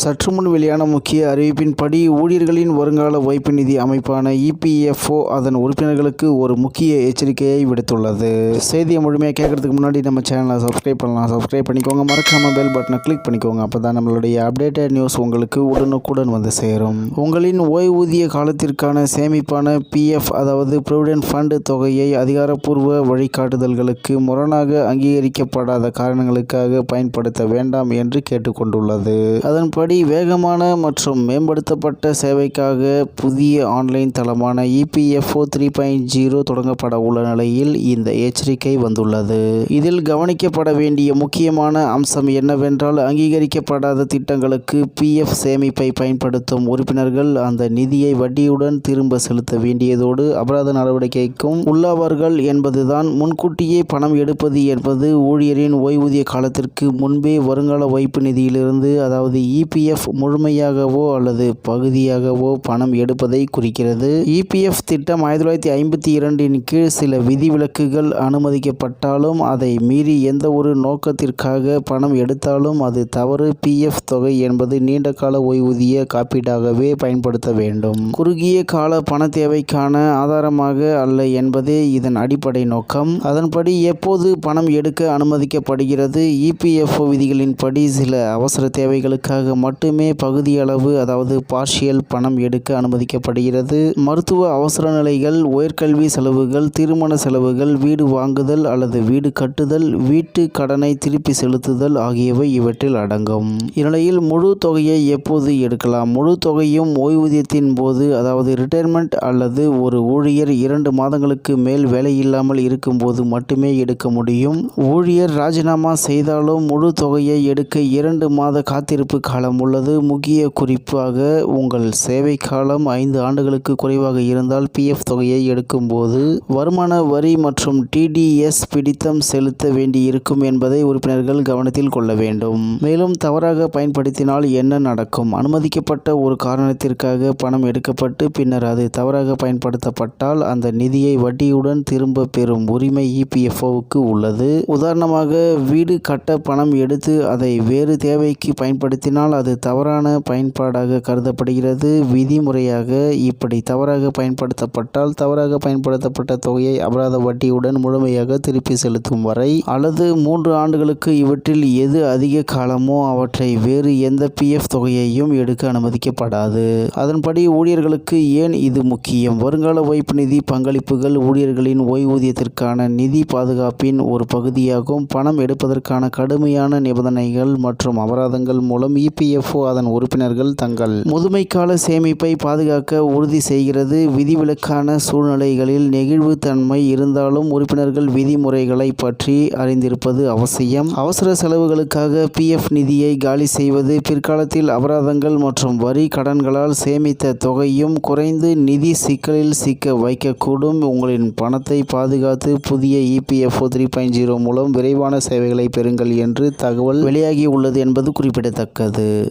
சற்று முன் வெளியான முக்கிய அறிவிப்பின்படி ஊழியர்களின் வருங்கால வைப்பு நிதி அமைப்பான இபிஎஃப்ஓ அதன் உறுப்பினர்களுக்கு ஒரு முக்கிய எச்சரிக்கையை விடுத்துள்ளது. செய்தியை முழுமையாக கேட்கறதுக்கு முன்னாடி நம்ம சேனலை சப்ஸ்கிரைப் பண்ணலாம். சப்ஸ்கிரைப் பண்ணிக்கோங்க. மறக்காம பெல் பட்டனை கிளிக் பண்ணிக்கோங்க. அப்போ தான் நம்மளுடைய அப்டேட்டட் நியூஸ் உங்களுக்கு உடனுக்குடன் வந்து சேரும். உங்களின் ஓய்வூதிய காலத்திற்கான சேமிப்பான பிஎஃப் அதாவது ப்ரொவிடென்ட் ஃபண்டு தொகையை அதிகாரப்பூர்வ வழிகாட்டுதல்களுக்கு முரணாக அங்கீகரிக்கப்படாத காரணங்களுக்காக பயன்படுத்த வேண்டாம் என்று கேட்டுக்கொண்டுள்ளது. அதன்படி வேகமான மற்றும் மேம்படுத்தப்பட்ட சேவைக்காக புதிய ஆன்லைன் தளமான இபிஎஃப்ஓ த்ரீ பாயிண்ட் ஜீரோ தொடங்கப்பட உள்ள நிலையில் இந்த எச்சரிக்கை வந்துள்ளது. இதில் கவனிக்கப்பட வேண்டிய முக்கியமான அம்சம் என்னவென்றால் அங்கீகரிக்கப்படாத திட்டங்களுக்கு பிஎஃப் சேமிப்பை பயன்படுத்தும் உறுப்பினர்கள் அந்த நிதியை வட்டியுடன் திரும்ப செலுத்த வேண்டியதோடு அபராத நடவடிக்கைக்கும் உள்ளாவார்கள் என்பதுதான் முன்கூட்டியே பணம் எடுப்பது என்பது ஊழியரின் ஓய்வூதிய காலத்திற்கு முன்பே வருங்கால வைப்பு நிதியிலிருந்து அதாவது இபிஎஃப் முழுமையாகவோ அல்லது பகுதியாகவோ பணம் எடுப்பதை குறிக்கிறது. இபிஎஃப் திட்டம் ஆயிரத்தி தொள்ளாயிரத்தி ஐம்பத்தி இரண்டின் கீழ் சில விதிவிலக்குகள் அனுமதிக்கப்பட்டாலும் அதை மீறி எந்த ஒரு நோக்கத்திற்காக பணம் எடுத்தாலும் அது தவறு. பிஎஃப் தொகை என்பது நீண்ட கால ஓய்வூதிய காப்பீடாகவே பயன்படுத்த வேண்டும். குறுகிய கால பண தேவைக்கான ஆதாரமாக அல்ல என்பதே இதன் அடிப்படை நோக்கம். அதன்படி எப்போது பணம் எடுக்க அனுமதிக்கப்படுகிறது? இபிஎஃப்ஓ விதிகளின்படி சில அவசர தேவைகளுக்காக மட்டுமே பகுதியளவு அதாவது பார்ஷியல் பணம் எடுக்க அனுமதிக்கப்படுகிறது. மருத்துவ அவசர நிலைகள் உயர்கல்வி செலவுகள் திருமண செலவுகள் வீடு வாங்குதல் அல்லது வீடு கட்டுதல் வீட்டு கடனை திருப்பி செலுத்துதல் ஆகியவை இவற்றில் அடங்கும். இந்நிலையில் முழு தொகையை எப்போது எடுக்கலாம்? முழு தொகையும் ஓய்வூதியத்தின் போது அதாவது ரிட்டையர்மெண்ட் அல்லது ஒரு ஊழியர் இரண்டு மாதங்களுக்கு மேல் வேலையில்லாமல் இருக்கும்போது மட்டுமே எடுக்க முடியும். ஊழியர் ராஜினாமா செய்தாலும் முழு தொகையை எடுக்க இரண்டு மாத காத்திருப்பு காலம் உள்ளது. முக்கிய குறிப்பாக உங்கள் சேவை காலம் ஐந்து ஆண்டுகளுக்கு குறைவாக இருந்தால் பிஎஃப் தொகையை எடுக்கும்போது வருமான வரி மற்றும் டிடிஎஸ் பிடித்தம் செலுத்த வேண்டியிருக்கும் என்பதை உறுப்பினர்கள் கவனத்தில் கொள்ள வேண்டும். மேலும் தவறாக பயன்படுத்தினால் என்ன நடக்கும்? அனுமதிக்கப்பட்ட ஒரு காரணத்திற்காக பணம் எடுக்கப்பட்டு பின்னர் அது தவறாக பயன்படுத்தப்பட்டால் அந்த நிதியை வட்டியுடன் திரும்ப பெறும் உரிமை இபிஎஃப்ஓவுக்கு உள்ளது. உதாரணமாக வீடு கட்ட பணம் எடுத்து அதை வேறு தேவைக்கு பயன்படுத்தினால் அது தவறான பயன்பாடாக கருதப்படுகிறது. விதிமுறையாக இப்படி தவறாக பயன்படுத்தப்பட்டால் தவறாக பயன்படுத்தப்பட்ட தொகையை அபராத வட்டியுடன் முழுமையாக திருப்பி செலுத்தும் வரை அல்லது மூன்று ஆண்டுகளுக்கு இவற்றில் எது அதிக காலமோ அவற்றை வேறு எந்த பிஎஃப் தொகையையும் எடுக்க அனுமதிக்கப்படாது. அதன்படி ஊழியர்களுக்கு ஏன் இது முக்கியம்? வருங்கால வைப்பு நிதி பங்களிப்புகள் ஊழியர்களின் ஓய்வூதியத்திற்கான நிதி பாதுகாப்பின் ஒரு பகுதியாகும். பணம் எடுப்பதற்கான கடுமையான நிபந்தனைகள் மற்றும் அபராதங்கள் மூலம் இபிஎஃப்ஓ அதன் உறுப்பினர்கள் தங்கள் முதுமைக்கால சேமிப்பை பாதுகாக்க உறுதி செய்கிறது. விதிவிலக்கான சூழ்நிலைகளில் நெகிழ்வுத்தன்மை இருந்தாலும் உறுப்பினர்கள் விதிமுறைகளை பற்றி அறிந்திருப்பது அவசியம். அவசர செலவுகளுக்காக பிஎஃப் நிதியை காலி செய்வது பிற்காலத்தில் அபராதங்கள் மற்றும் வரி கடன்களால் சேமித்த தொகையும் குறைந்து நிதி சிக்கலில் சிக்க வைக்கக்கூடும். உங்களின் பணத்தை பாதுகாத்து புதிய இபிஎஃப்ஓ த்ரீ பாயிண்ட் ஜீரோ மூலம் விரைவான சேவைகளை பெறுங்கள் என்று தகவல் வெளியாகி உள்ளது என்பது குறிப்பிடத்தக்கது.